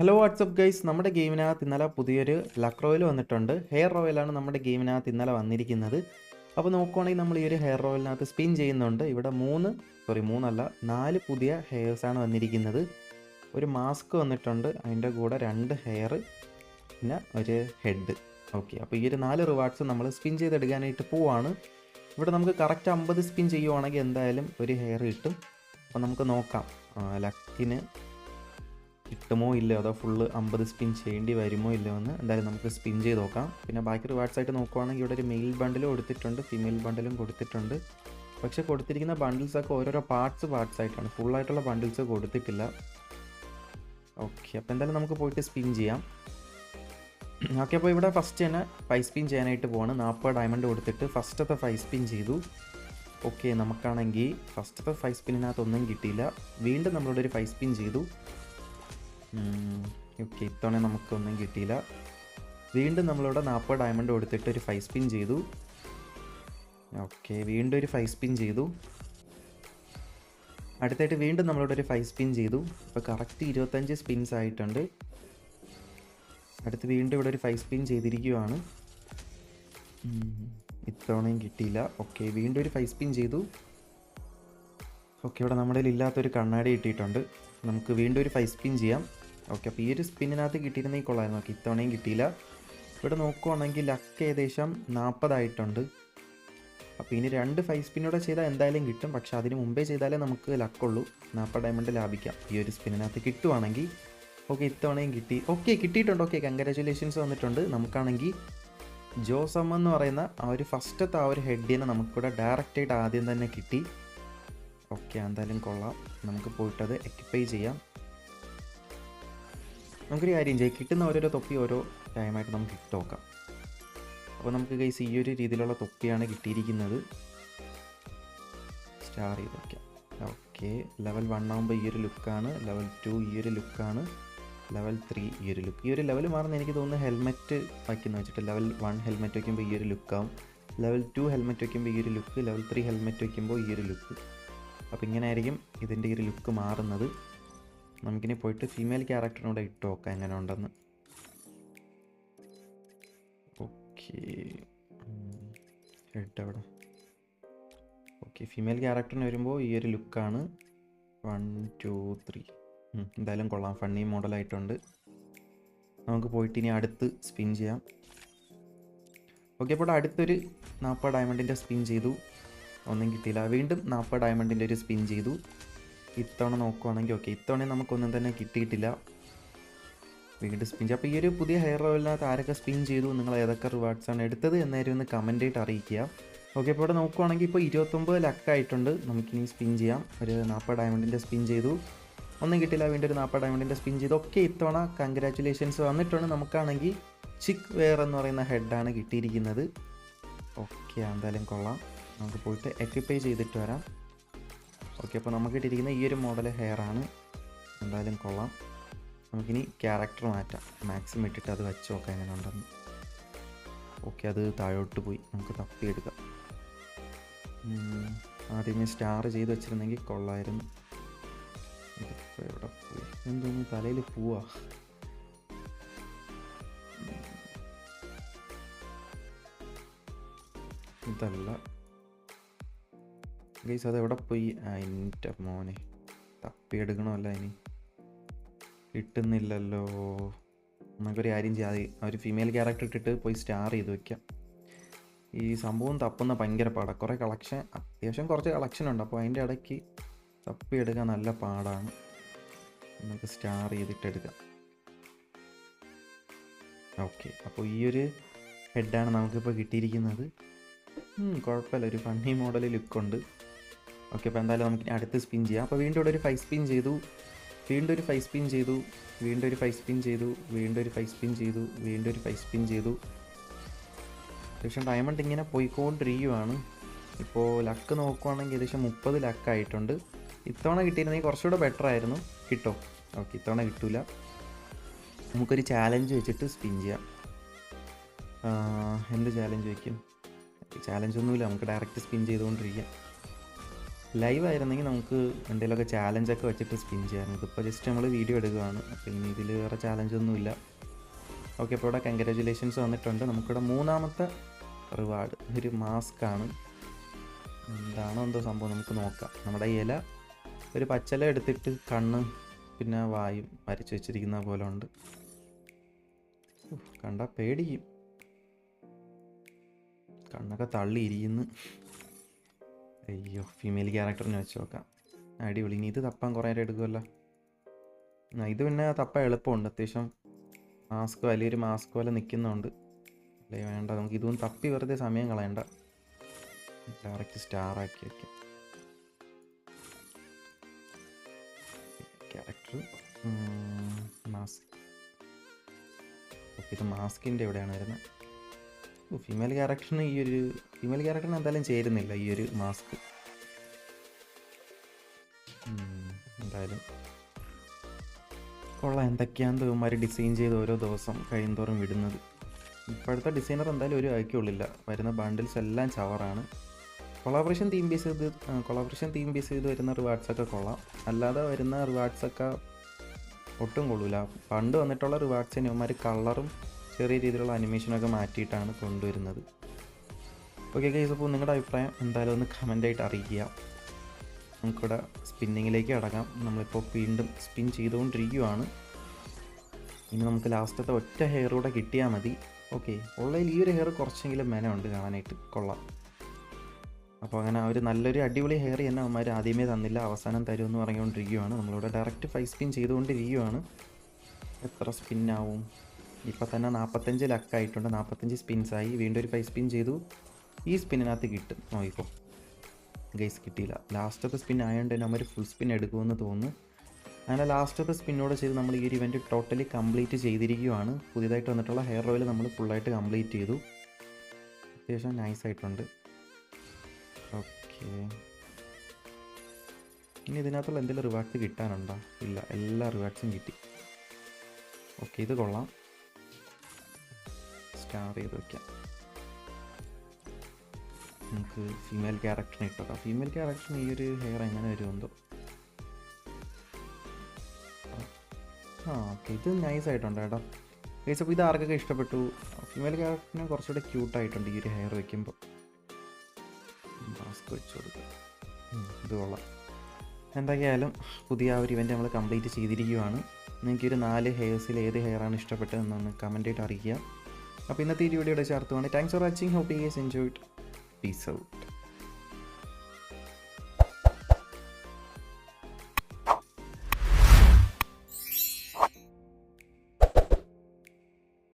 Hello WhatsApp guys നമ്മുടെ ഗെയിമിനകത്ത് ഇന്നലെ പുതിയൊരു ലക്ക് റോയൽ വന്നിട്ടുണ്ട്. ഹെയർ റോയലാണ് നമ്മുടെ ഗെയിമിനകത്ത് ഇന്നലെ വന്നിരിക്കുന്നത്. അപ്പോൾ നോക്കുവാണെങ്കിൽ നമ്മൾ ഈ ഒരു ഹെയർ റോയലിനകത്ത് സ്പിൻ ചെയ്യുന്നുണ്ട്. ഇവിടെ മൂന്ന് സോറി മൂന്നല്ല നാല് പുതിയ ഹെയർസാണ് വന്നിരിക്കുന്നത്. ഒരു മാസ്ക് വന്നിട്ടുണ്ട്. അതിന്റെ കൂടെ രണ്ട് ഹെയർ പിന്നെ ഒരു ഹെഡ് ഓക്കെ അപ്പോൾ ഈ ഒരു നാല് റിവാർഡ്സ് നമ്മൾ സ്പിൻ ചെയ്തെടുക്കാനായിട്ട് പോവാണ്. ഇവിടെ നമുക്ക് കറക്റ്റ് അമ്പത് സ്പിൻ ചെയ്യുവാണെങ്കിൽ എന്തായാലും ഒരു ഹെയർ കിട്ടും. അപ്പോൾ നമുക്ക് നോക്കാം. ലക്കിന് കിട്ടുമോ ഇല്ലയോ അതോ ഫുള്ള് അമ്പത് സ്പിൻ ചെയ്യേണ്ടി വരുമോ ഇല്ലയോ എന്ന് എന്തായാലും നമുക്ക് സ്പിൻ ചെയ്ത് നോക്കാം. പിന്നെ ബാക്കി റിവാർഡ്സ് ആയിട്ട് നോക്കുവാണെങ്കിൽ ഇവിടെ ഒരു മെയിൽ ബണ്ടിലും കൊടുത്തിട്ടുണ്ട് ഫീമെയിൽ ബണ്ടിലും കൊടുത്തിട്ടുണ്ട്. പക്ഷേ കൊടുത്തിരിക്കുന്ന ബണ്ടിൽസൊക്കെ ഓരോരോ പാർട്സ് പാർട്സ് ആയിട്ടാണ് ഫുള്ളായിട്ടുള്ള ബണ്ടിൽസ് കൊടുത്തിട്ടില്ല. ഓക്കെ അപ്പോൾ എന്തായാലും നമുക്ക് പോയിട്ട് സ്പിൻ ചെയ്യാം. ഓക്കെ അപ്പോൾ ഇവിടെ ഫസ്റ്റ് തന്നെ ഫൈവ് സ്പിൻ ചെയ്യാനായിട്ട് പോവാണ്. നാൽപ്പത് ഡയമണ്ട് കൊടുത്തിട്ട് ഫസ്റ്റത്തെ ഫൈവ് സ്പിൻ ചെയ്തു. ഓക്കെ നമുക്കാണെങ്കിൽ ഫസ്റ്റത്തെ ഫൈവ് സ്പിന്നിനകത്ത് ഒന്നും കിട്ടിയില്ല. വീണ്ടും നമ്മളിവിടെ ഒരു ഫൈവ് സ്പിൻ ചെയ്തു. ഓക്കെ ഇത്തവണ നമുക്കൊന്നും കിട്ടിയില്ല. വീണ്ടും നമ്മളിവിടെ നാൽപ്പത് ഡയമണ്ട് കൊടുത്തിട്ട് ഒരു ഫൈവ് സ്പിൻ ചെയ്തു. ഓക്കെ വീണ്ടും ഒരു ഫൈവ് സ്പിൻ ചെയ്തു. അടുത്തായിട്ട് വീണ്ടും നമ്മളിവിടെ ഒരു ഫൈവ് സ്പിൻ ചെയ്തു. അപ്പോൾ കറക്റ്റ് ഇരുപത്തഞ്ച് സ്പിൻസ് ആയിട്ടുണ്ട്. അടുത്ത് വീണ്ടും ഇവിടെ ഒരു ഫൈവ് സ്പിൻ ചെയ്തിരിക്കുകയാണ് ഇത്തവണയും കിട്ടിയില്ല. ഓക്കെ വീണ്ടും ഒരു ഫൈവ് സ്പിൻ ചെയ്തു. ഓക്കെ ഇവിടെ നമ്മുടെ ഇല്ലാത്തൊരു കണ്ണാടി കിട്ടിയിട്ടുണ്ട്. നമുക്ക് വീണ്ടും ഒരു ഫൈവ് സ്പിൻ ചെയ്യാം. ഓക്കെ അപ്പോൾ ഈ ഒരു സ്പിന്നിനകത്ത് കിട്ടിയിരുന്നെങ്കിൽ കൊള്ളായിരുന്നു ഓക്കെ ഇത്തവണയും കിട്ടിയില്ല. ഇവിടെ നോക്കുവാണെങ്കിൽ ലക്ക് ഏകദേശം നാൽപ്പതായിട്ടുണ്ട് അപ്പോൾ ഇനി രണ്ട് ഫൈവ് സ്പിന്നൂടെ ചെയ്താൽ എന്തായാലും കിട്ടും. പക്ഷെ അതിന് മുമ്പേ ചെയ്താലേ നമുക്ക് ലക്കുള്ളൂ നാൽപ്പത് ഡയമണ്ട് ലാഭിക്കാം. ഈ ഒരു സ്പിന്നിനകത്ത് കിട്ടുവാണെങ്കിൽ. ഓക്കെ ഇത്തവണയും കിട്ടി. ഓക്കെ കിട്ടിയിട്ടുണ്ട്. ഓക്കെ കൺഗ്രാറ്റുലേഷൻസ് വന്നിട്ടുണ്ട്. നമുക്കാണെങ്കിൽ ജോസമ്മ എന്ന് പറയുന്ന ആ ഒരു ഫസ്റ്റത്തെ ആ ഒരു ഹെഡിനെ നമുക്കിവിടെ ഡയറക്റ്റായിട്ട് ആദ്യം തന്നെ കിട്ടി. ഓക്കെ എന്തായാലും കൊള്ളാം. നമുക്ക് പോയിട്ടത് എക്യുപ്പൈ ചെയ്യാം. നമുക്കൊരു കാര്യം ചെയ്യാം. കിട്ടുന്ന ഓരോരോ തൊപ്പി ഓരോ ടൈമായിട്ട് നമുക്ക് ഇട്ട് നോക്കാം. അപ്പോൾ നമുക്ക് കൈസ് ഈ ഒരു രീതിയിലുള്ള തൊപ്പിയാണ് കിട്ടിയിരിക്കുന്നത്. സ്റ്റാർ ചെയ്ത് വയ്ക്കാം ഓക്കെ ലെവൽ വൺ ആകുമ്പോൾ ഈ ഒരു ലുക്കാണ് ലെവൽ ടു ഈ ഒരു ലുക്കാണ് ലെവൽ ത്രീ ഈ ഒരു ലുക്ക് ഈ ഒരു ലെവൽ മാറുന്ന എനിക്ക് തോന്നുന്നു ഹെൽമെറ്റ് വയ്ക്കുന്ന വെച്ചിട്ട് ലെവൽ വൺ ഹെൽമെറ്റ് വയ്ക്കുമ്പോൾ ഈ ഒരു ലുക്കാവും ലെവൽ ടു ഹെൽമെറ്റ് വയ്ക്കുമ്പോൾ ഈ ഒരു ലുക്ക് ലെവൽ ത്രീ ഹെൽമെറ്റ് വയ്ക്കുമ്പോൾ ഈ ഒരു ലുക്ക് അപ്പോൾ ഇങ്ങനെ ആയിരിക്കും ഇതിന്റെ ഈ ഒരു ലുക്ക് മാറുന്നത്. നമുക്കിനി പോയിട്ട് ഫീമെയിൽ ക്യാരക്ടറിനോട് ഇട്ട് നോക്കാം എങ്ങനെ ഉണ്ടെന്ന് ഓക്കെ ഹെഡ് അവിടെ. ഓക്കെ ഫീമെയിൽ ക്യാരക്ടറിന് വരുമ്പോൾ ഈ ഒരു ലുക്കാണ് വൺ ടു ത്രീ എന്തായാലും കൊള്ളാം. ഫണ്ണി മോഡലായിട്ടുണ്ട് നമുക്ക് പോയിട്ട് ഇനി അടുത്ത് സ്പിൻ ചെയ്യാം. ഓക്കെ അപ്പോൾ അടുത്തൊരു നാൽപ്പത് ഡയമണ്ടിന്റെ സ്പിൻ ചെയ്തു. ഒന്നും കിട്ടിയില്ല. വീണ്ടും നാൽപ്പത് ഡയമണ്ടിന്റെ ഒരു സ്പിൻ ചെയ്തു. ഇത്തവണ നോക്കുവാണെങ്കിൽ ഓക്കെ ഇത്തവണ നമുക്കൊന്നും തന്നെ കിട്ടിയിട്ടില്ല. വീണ്ടും സ്പിൻ അപ്പോൾ ഈ ഒരു പുതിയ ഹെയർ ഓയിലിനകത്ത് ആരൊക്കെ സ്പിൻ ചെയ്തു നിങ്ങൾ ഏതൊക്കെ റിവാർഡ്സാണ് എടുത്തത് എന്നായിരുന്നു ഒന്ന് കമന്റ് ആയിട്ട് അറിയിക്കുക. ഓക്കെ ഇപ്പോൾ ഇവിടെ നോക്കുവാണെങ്കിൽ ഇപ്പോൾ ഇരുപത്തൊമ്പത് ലക്കായിട്ടുണ്ട് നമുക്കിനി സ്പിൻ ചെയ്യാം. ഒരു നാൽപ്പത് ഡയമണ്ടിന്റെ സ്പിൻ ചെയ്തു. ഒന്നും കിട്ടില്ല വീണ്ടും ഒരു നാൽപ്പത് ഡയമണ്ടിന്റെ സ്പിൻ ചെയ്തു. ഒക്കെ ഇത്തവണ കൺഗ്രാറ്റുലേഷൻസ് വന്നിട്ടുണ്ട്. നമുക്കാണെങ്കിൽ ചിക്ക് വെയർ എന്ന് പറയുന്ന ഹെഡാണ് കിട്ടിയിരിക്കുന്നത്. ഓക്കെ എന്തായാലും കൊള്ളാം. നമുക്ക് പോയിട്ട് എക്യുപ്പൈ ചെയ്തിട്ട് വരാം. ഓക്കെ അപ്പോൾ നമുക്ക് ഇട്ടിരിക്കുന്ന ഈ ഒരു മോഡൽ ഹെയർ ആണ്. എന്തായാലും കൊള്ളാം. നമുക്കിനി ക്യാരക്ടർ മാറ്റാം. മാക്സിമം ഇട്ടിട്ട് അത് വെച്ച് നോക്കാം എങ്ങനെ ഉണ്ടെന്ന് ഓക്കെ അത് താഴോട്ട് പോയി. നമുക്ക് തപ്പിയെടുക്കാം ആദ്യമേ സ്റ്റാർ ചെയ്ത് വെച്ചിരുന്നെങ്കിൽ കൊള്ളായിരുന്നു. ഇതിപ്പോൾ എവിടെ പോയി? എന്തോന്നു തലയിൽ പോവാ. ഇതല്ല. ഗൈസ് അത് എവിടെ പോയി എന്റെ മോനെ. തപ്പിയെടുക്കണമല്ല ഇനി. കിട്ടുന്നില്ലല്ലോ. നമുക്കൊരു കാര്യം ചെയ്യാതെ ആ ഒരു ഫീമെയിൽ ക്യാരക്ടർ ഇട്ടിട്ട് പോയി സ്റ്റാർ ചെയ്ത് വെക്കാം. ഈ സംഭവം തപ്പുന്ന ഭയങ്കര പാടാണ് കുറേ കളക്ഷൻ അത്യാവശ്യം കുറച്ച് കളക്ഷൻ ഉണ്ട്. അപ്പോൾ അതിന്റെ ഇടയ്ക്ക് തപ്പിയെടുക്കാൻ നല്ല പാടാണ്. നമുക്ക് സ്റ്റാർ ചെയ്തിട്ടെടുക്കാം ഓക്കെ അപ്പോൾ ഈ ഒരു ഹെഡാണ് നമുക്കിപ്പോൾ കിട്ടിയിരിക്കുന്നത്. കുഴപ്പമില്ല. ഒരു ഫണ്ണി മോഡൽ ലുക്കുണ്ട് ഓക്കെ അപ്പോൾ എന്തായാലും നമുക്ക് അടുത്ത് സ്പിൻ ചെയ്യാം. അപ്പോൾ വീണ്ടും ഇവിടെ ഒരു ഫൈവ് സ്പിൻ ചെയ്തു. വീണ്ടും ഒരു ഫൈവ് സ്പിൻ ചെയ്തു. വീണ്ടും ഒരു ഫൈവ് സ്പിൻ ചെയ്തു. വീണ്ടും ഒരു ഫൈവ് സ്പിൻ ചെയ്തു. വീണ്ടും ഒരു ഫൈവ് സ്പിൻ ചെയ്തു. അത്യാവശ്യം ഡയമണ്ട് ഇങ്ങനെ പോയിക്കൊണ്ടിരിക്കുകയാണ് ഇപ്പോൾ ലക്ക് നോക്കുവാണെങ്കിൽ ഏകദേശം മുപ്പത് ലക്കായിട്ടുണ്ട് ഇത്തവണ കിട്ടിയിരുന്നെങ്കിൽ കുറച്ചുകൂടെ ബെറ്റർ ആയിരുന്നു. കിട്ടോ? ഓക്കെ ഇത്തവണ കിട്ടൂല. നമുക്കൊരു ചാലഞ്ച് വെച്ചിട്ട് സ്പിൻ ചെയ്യാം. എന്ത് ചാലഞ്ച് വയ്ക്കും ചാലഞ്ച് ഒന്നുമില്ല. നമുക്ക് ഡയറക്റ്റ് സ്പിൻ ചെയ്തുകൊണ്ടിരിക്കാം. ലൈവ് ആയിരുന്നെങ്കിൽ നമുക്ക് എന്തെങ്കിലുമൊക്കെ ചാലഞ്ചൊക്കെ വെച്ചിട്ട് സ്പിൻ ചെയ്യാം ഇതിപ്പോൾ ജസ്റ്റ് നമ്മൾ വീഡിയോ എടുക്കുകയാണ്. അപ്പോൾ ഇനി ഇതിൽ വേറെ ചാലഞ്ചൊന്നുമില്ല ഓക്കെ അപ്പോൾ ഇവിടെ കൺഗ്രാജുലേഷൻസ് വന്നിട്ടുണ്ട്. നമുക്കിവിടെ മൂന്നാമത്തെ റിവാർഡ് ഒരു മാസ്ക് ആണ്. എന്താണോ എന്തോ സംഭവം നമുക്ക് നോക്കാം. നമ്മുടെ ഇല ഒരു പച്ചല എടുത്തിട്ട് കണ്ണ് പിന്നെ വായും വരച്ച് വെച്ചിരിക്കുന്ന പോലെ ഉണ്ട്. കണ്ട പേടിക്കും. കണ്ണൊക്കെ തള്ളിയിരിക്കുന്നു അയ്യോ ഫീമെയിൽ ക്യാരക്ടറിനെ വെച്ച് നോക്കാം. അടിപൊളി. ഇനി ഇത് തപ്പാൻ കുറേ നേരം എടുക്കുമല്ലോ ഇത് പിന്നെ തപ്പാൻ എളുപ്പമുണ്ട്. അത്യാവശ്യം മാസ്ക് വലിയൊരു മാസ്ക് പോലെ നിൽക്കുന്നുണ്ട് അല്ലേ വേണ്ട. നമുക്ക് ഇതും തപ്പി വെറുതെ സമയം കളയണ്ട. ഡയറക്റ്റ് സ്റ്റാർ ആക്കി വയ്ക്കാം ക്യാരക്ടർ മാസ്ക് ഇത് മാസ്കിന്റെ എവിടെയാണ് വരുന്നത്. ഫീമെയിൽ ക്യാരക്ടറിന് ഈ ഒരു ഫീമെയിൽ ക്യാരക്ടറിന് എന്തായാലും ചേരുന്നില്ല ഈ ഒരു മാസ്ക് എന്തായാലും. കൊള്ളാം എന്തൊക്കെയാണ് ഇവന്മാർ ഡിസൈൻ ചെയ്ത് ഓരോ ദിവസം കഴിയുന്തോറും വിടുന്നത്. ഇപ്പോഴത്തെ ഡിസൈനർ എന്തായാലും ഒരു ആക്കിയുള്ളില്ല വരുന്ന ബണ്ടിൽസ് എല്ലാം ചവറാണ്. കൊളാബറേഷൻ തീം ബേസ് ചെയ്ത് കൊളാബറേഷൻ തീം ബേസ് ചെയ്ത് വരുന്ന റിവാർഡ്സൊക്കെ കൊള്ളാം. അല്ലാതെ വരുന്ന റിവാർഡ്സൊക്കെ ഒട്ടും കൊള്ളൂല. പണ്ട് വന്നിട്ടുള്ള റിവാർഡ്സിന് ഇവന്മാർ കളറും ചെറിയ രീതിയിലുള്ള അനിമേഷനൊക്കെ മാറ്റിയിട്ടാണ് കൊണ്ടുവരുന്നത്. ഓക്കെ ഗൈസ് അപ്പോൾ നിങ്ങളുടെ അഭിപ്രായം എന്തായാലും ഒന്ന് കമന്റായിട്ട് അറിയിക്കുക. നമുക്കിവിടെ സ്പിന്നിങ്ങിലേക്ക് അടങ്ങാം. നമ്മളിപ്പോൾ വീണ്ടും സ്പിൻ ചെയ്തുകൊണ്ടിരിക്കുകയാണ്. ഇനി നമുക്ക് ലാസ്റ്റത്തെ ഒറ്റ ഹെയർ കൂടെ കിട്ടിയാൽ മതി. ഓക്കെ ഉള്ളതിൽ ഈ ഒരു ഹെയർ കുറച്ചെങ്കിലും മെനമുണ്ട് കാണാനായിട്ട്. കൊള്ളാം. അപ്പോൾ അങ്ങനെ ഒരു നല്ലൊരു അടിപൊളി ഹെയർ തന്നെ അവന്മാർ ആദ്യമേ തന്നില്ല അവസാനം തരുമെന്ന് പറഞ്ഞുകൊണ്ടിരിക്കുകയാണ്. നമ്മളിവിടെ ഡയറക്റ്റ് ഫൈവ് സ്പിൻ ചെയ്തുകൊണ്ടിരിക്കുകയാണ്. എത്ര സ്പിന്നാവും ഇപ്പോൾ തന്നെ നാൽപ്പത്തഞ്ച് ലക്കായിട്ടുണ്ട് നാൽപ്പത്തഞ്ച് സ്പിൻസായി വീണ്ടും ഒരു ഫൈവ് സ്പിൻ ചെയ്തു. ഈ സ്പിന്നിനകത്ത് കിട്ടും. നോക്കിക്കോ. ഗൈസ് കിട്ടിയില്ല. ലാസ്റ്റത്തെ സ്പിൻ ആയതുകൊണ്ട് തന്നെ നമ്മൾ ഫുൾ സ്പിൻ എടുക്കുമെന്ന് തോന്നുന്നു. അങ്ങനെ ലാസ്റ്റത്തെ സ്പിന്നോട് ചെയ്ത് നമ്മൾ ഈ ഒരു ഇവന്റ് ടോട്ടലി കംപ്ലീറ്റ് ചെയ്തിരിക്കുകയാണ്. പുതിയതായിട്ട് വന്നിട്ടുള്ള ഹെയർ ഓയിൽ നമ്മൾ ഫുള്ളായിട്ട് കംപ്ലീറ്റ് ചെയ്തു. അത്യാവശ്യം നൈസ് ആയിട്ടുണ്ട്. ഓക്കെ ഇനി ഇതിനകത്തുള്ള എന്തെങ്കിലും റിവാർഡ്സ് കിട്ടാനുണ്ടോ? ഇല്ല. എല്ലാ റിവാർഡ്സും കിട്ടി. ഓക്കെ ഇത് കൊള്ളാം. സ്റ്റാർ ചെയ്ത് നമുക്ക് ഫീമെയിൽ ക്യാരക്ടറിനെ ഇട്ടോക്കാം. ഫീമെയിൽ ക്യാരക്ടറിന് ഈ ഒരു ഹെയർ എങ്ങനെ വരുമെന്തോ ആ ഓക്കെ ഇത് നൈസ് ആയിട്ടുണ്ട് കേട്ടോ. ഗൈസ് അപ്പോൾ ഇത് ആർക്കൊക്കെ ഇഷ്ടപ്പെട്ടു? ഫീമെയിൽ ക്യാരക്ടറിന് കുറച്ചുകൂടെ ക്യൂട്ടായിട്ടുണ്ട് ഈ ഒരു ഹെയർ വയ്ക്കുമ്പോൾ മാസ്ക് വെച്ച് കൊടുക്കുക ഇത് കൊള്ളാം. എന്തൊക്കെയായാലും പുതിയ ആ ഒരു ഇവന്റ് നമ്മൾ കംപ്ലീറ്റ് ചെയ്തിരിക്കുകയാണ് നിങ്ങൾക്ക് ഒരു നാല് ഹെയർസിൽ ഏത് ഹെയറാണ് ഇഷ്ടപ്പെട്ടതെന്നൊന്ന് കമന്റായിട്ട് അറിയിക്കുക. അപ്പോൾ ഇന്നത്തെ ഈ വീഡിയോയുടെ ചേർത്തുകൊണ്ട് thanks for watching hope yes enjoyed peace out